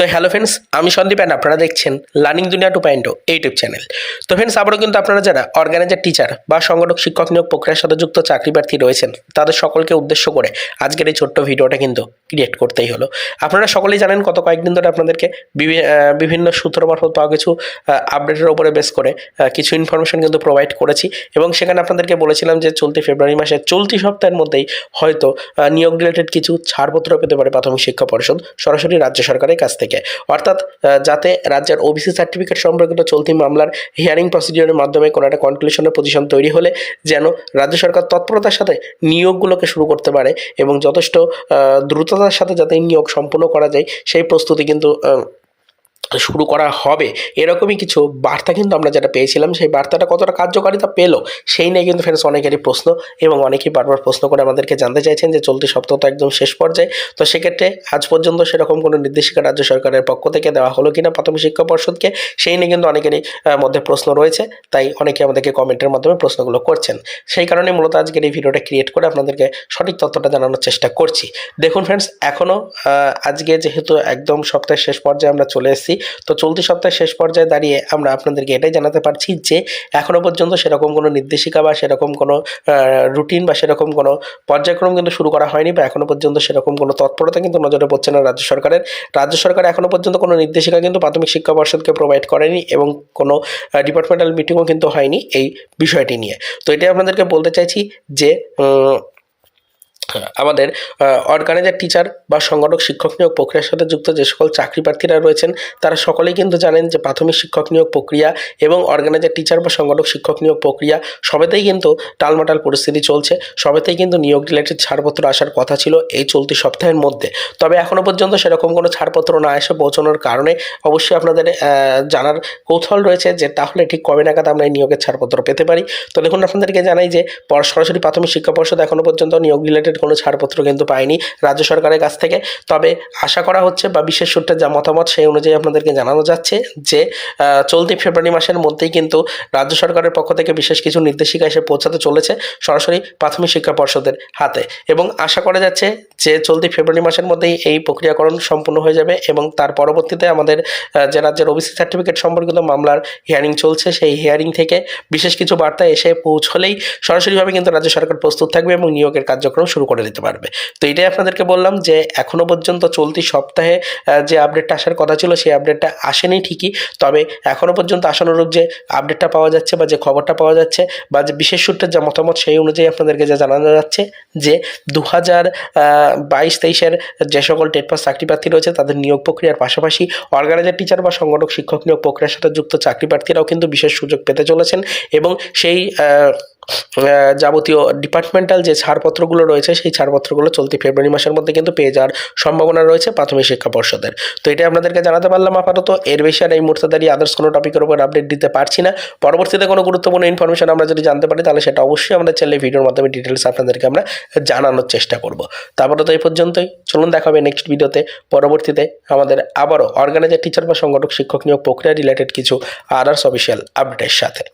তো hello friends আমি Sandeep and আপনারা দেখছেন learning Duniya two point YouTube channel তো ফ্রেন্ডস আবারও কিন্তু আপনারা যারা অর্গানাইজার টিচার বা সংগঠক, শিক্ষক নিয়োগ প্রক্রিয়ার সাথে যুক্ত চাকরি প্রার্থী রয়েছেন, তাদের সকলকে উদ্দেশ্য করে আজকের এই ছোট্ট ভিডিওটা কিন্তু ক্রিয়েট করতেই হলো। আপনারা সকলেই জানেন গত কয়েকদিন ধরে আপনাদেরকে বিভিন্ন সূত্র মারফত পাওয়া কিছু আপডেটের উপরে বেস করে কিছু ইনফরমেশন কিন্তু প্রোভাইড করেছি এবং সেখানে আপনাদেরকে বলেছিলাম যে চলতি ফেব্রুয়ারি মাসে চলতি সপ্তাহের মধ্যেই হয়তো নিয়োগ রিলেটেড কিছু ছাড়পত্র পেতে পারে প্রাথমিক শিক্ষা পরিষদ, সরাসরি রাজ্য সরকারের কাছ থেকে। অর্থাৎ যাতে রাজ্যের ওবিসি সার্টিফিকেট সম্পর্কিত চলতি মামলার হিয়ারিং প্রসিডিওরের মাধ্যমে কোনো একটা কনক্লুশনের পজিশন তৈরি হলে যেন রাজ্য সরকার তৎপরতার সাথে নিয়োগগুলোকে শুরু করতে পারে এবং যথেষ্ট দ্রুততার সাথে যাতে নিয়োগ সম্পন্ন করা যায়, সেই প্রস্তুতি কিন্তু শুরু করা হবে। এরকমই কিছু বার্তা কিন্তু আমরা যেটা পেয়েছিলাম, সেই বার্তাটা কতটা কার্যকারিতা পেল, সেই নিয়ে কিন্তু ফ্রেন্ডস অনেকেরই প্রশ্ন এবং অনেকেই বারবার প্রশ্ন করে আমাদেরকে জানতে চাইছেন যে চলতি সপ্তাহ তো একদম শেষ পর্যায়ে। তো সেক্ষেত্রে আজ পর্যন্ত সেরকম কোনো নির্দেশিকা রাজ্য সরকারের পক্ষ থেকে দেওয়া হলো কিনা প্রাথমিক শিক্ষা পর্ষদকে, সেই নিয়ে কিন্তু অনেকেরই মধ্যে প্রশ্ন রয়েছে। তাই অনেকে আমাদেরকে কমেন্টের মাধ্যমে প্রশ্নগুলো করছেন। সেই কারণে মূলত আজকের এই ভিডিওটা ক্রিয়েট করে আপনাদেরকে সঠিক তথ্যটা জানানোর চেষ্টা করছি। দেখুন ফ্রেন্ডস এখনও আজকে যেহেতু একদম সপ্তাহের শেষ পর্যায়ে আমরা চলে এসেছি তো চলতি সপ্তাহের শেষ পর্যায়ে দাঁড়িয়ে আমরা আপনাদেরকে এটাই জানাতে পারছি যে এখনও পর্যন্ত সেরকম কোনো নির্দেশিকা বা সেরকম কোনো রুটিন বা সেরকম কোনো পর্যায়ক্রম কিন্তু শুরু করা হয়নি বা এখনও পর্যন্ত সেরকম কোনো তৎপরতা কিন্তু নজরে পড়ছে না রাজ্য সরকারের। রাজ্য সরকার এখনও পর্যন্ত কোনো নির্দেশিকা কিন্তু প্রাথমিক শিক্ষা পর্ষদকে প্রোভাইড করেনি এবং কোনো ডিপার্টমেন্টাল মিটিংও কিন্তু হয়নি এই বিষয়টি নিয়ে। তো এটাই আপনাদেরকে বলতে চাইছি যে আমাদের অর্গানাইজার টিচার বা সংগঠক, শিক্ষক নিয়োগ প্রক্রিয়ার সাথে যুক্ত যে সকল চাকরি প্রার্থীরা রয়েছেন, তারা সকলেই কিন্তু জানেন যে প্রাথমিক শিক্ষক নিয়োগ প্রক্রিয়া এবং অর্গানাইজার টিচার বা সংগঠক, শিক্ষক নিয়োগ প্রক্রিয়া সবেতেই কিন্তু টালমাটাল পরিস্থিতি চলছে, সবেতেই কিন্তু নিয়োগ রিলেটেড ছাড়পত্র আসার কথা ছিল এই চলতি সপ্তাহের মধ্যে। তবে এখনও পর্যন্ত সেরকম কোনো ছাড়পত্র না এসে পৌঁছানোর কারণে অবশ্যই আপনাদের জানার কৌতূহল রয়েছে যে তাহলে ঠিক কবে নাগাদ আমরা এই নিয়োগের ছাড়পত্র পেতে পারি। তো দেখুন, আপনাদেরকে জানাই যে সরাসরি প্রাথমিক শিক্ষা পর্ষদ এখনও পর্যন্ত নিয়োগ রিলেটেড কোনো ছাড়পত্র কিন্তু পায়নি রাজ্য সরকারের কাছ থেকে। তবে আশা করা হচ্ছে বা বিশেষ সূত্রে যা মতামত সেই অনুযায়ী আপনাদেরকে জানানো যাচ্ছে যে চলতি ফেব্রুয়ারি মাসের মধ্যেই কিন্তু রাজ্য সরকারের পক্ষ থেকে বিশেষ কিছু নির্দেশিকা এসে পৌঁছাতে চলেছে সরাসরি প্রাথমিক শিক্ষা পর্ষদের হাতে। এবং আশা করা যাচ্ছে যে, চলতি ফেব্রুয়ারি মাসের মধ্যেই এই প্রক্রিয়াকরণ সম্পূর্ণ হয়ে যাবে এবং তার পরবর্তীতে আমাদের যে রাজ্যের ওবিসি সার্টিফিকেট সম্পর্কিত মামলার হিয়ারিং চলছে, সেই হিয়ারিং থেকে বিশেষ কিছু বার্তা এসে পৌঁছলেই সরাসরিভাবে কিন্তু রাজ্য সরকার প্রস্তুত থাকবে এবং নিয়োগের কার্যক্রম শুরু করে দিতে পারবে। তো এটাই আপনাদেরকে বললাম যে এখনও পর্যন্ত চলতি সপ্তাহে যে আপডেটটা আসার কথা ছিল, সেই আপডেটটা আসেনি ঠিকই। তবে এখনও পর্যন্ত আশানুরূপ যে আপডেটটা পাওয়া যাচ্ছে বা যে খবরটা পাওয়া যাচ্ছে বা যে বিশেষ সূত্রের যা মতামত, সেই অনুযায়ী আপনাদেরকে যা জানানো যাচ্ছে যে দু হাজার বাইশ তেইশের যে সকল টেট পাস চাকরি প্রার্থী রয়েছে, তাদের নিয়োগ প্রক্রিয়ার পাশাপাশি অর্গানাইজার টিচার বা সংগঠক, শিক্ষক নিয়োগ প্রক্রিয়ার সাথে যুক্ত চাকরি প্রার্থীরাও কিন্তু বিশেষ সুযোগ পেতে চলেছেন এবং সেই যাবতীয় ডিপার্টমেন্টাল যে ছাড়পত্রগুলো রয়েছে সেই ছাড়পত্রগুলো চলতি ফেব্রুয়ারি মাসের মধ্যে কিন্তু পেয়ে যাওয়ার সম্ভাবনা রয়েছে প্রাথমিক শিক্ষা পর্ষদের। তো এটাই আপনাদেরকে জানাতে পারলাম আপাতত। এর বেশি আর এই মুহূর্তে দাঁড়িয়ে আদার্স কোনো টপিকের উপর আপডেট দিতে পারছি না। পরবর্তীতে কোনো গুরুত্বপূর্ণ ইনফরমেশন আমরা যদি জানতে পারি, তাহলে সেটা অবশ্যই আমাদের চ্যানেলে ভিডিওর মাধ্যমে ডিটেলস আপনাদেরকে আমরা জানানোর চেষ্টা করব। তারপরে তো এই পর্যন্তই। চলুন দেখা হবে নেক্সট ভিডিওতে পরবর্তীতে আমাদের আবারও অর্গানাইজার টিচার বা সংগঠক, শিক্ষক নিয়োগ প্রক্রিয়া রিলেটেড কিছু আদার্স অফিসিয়াল আপডেটের সাথে।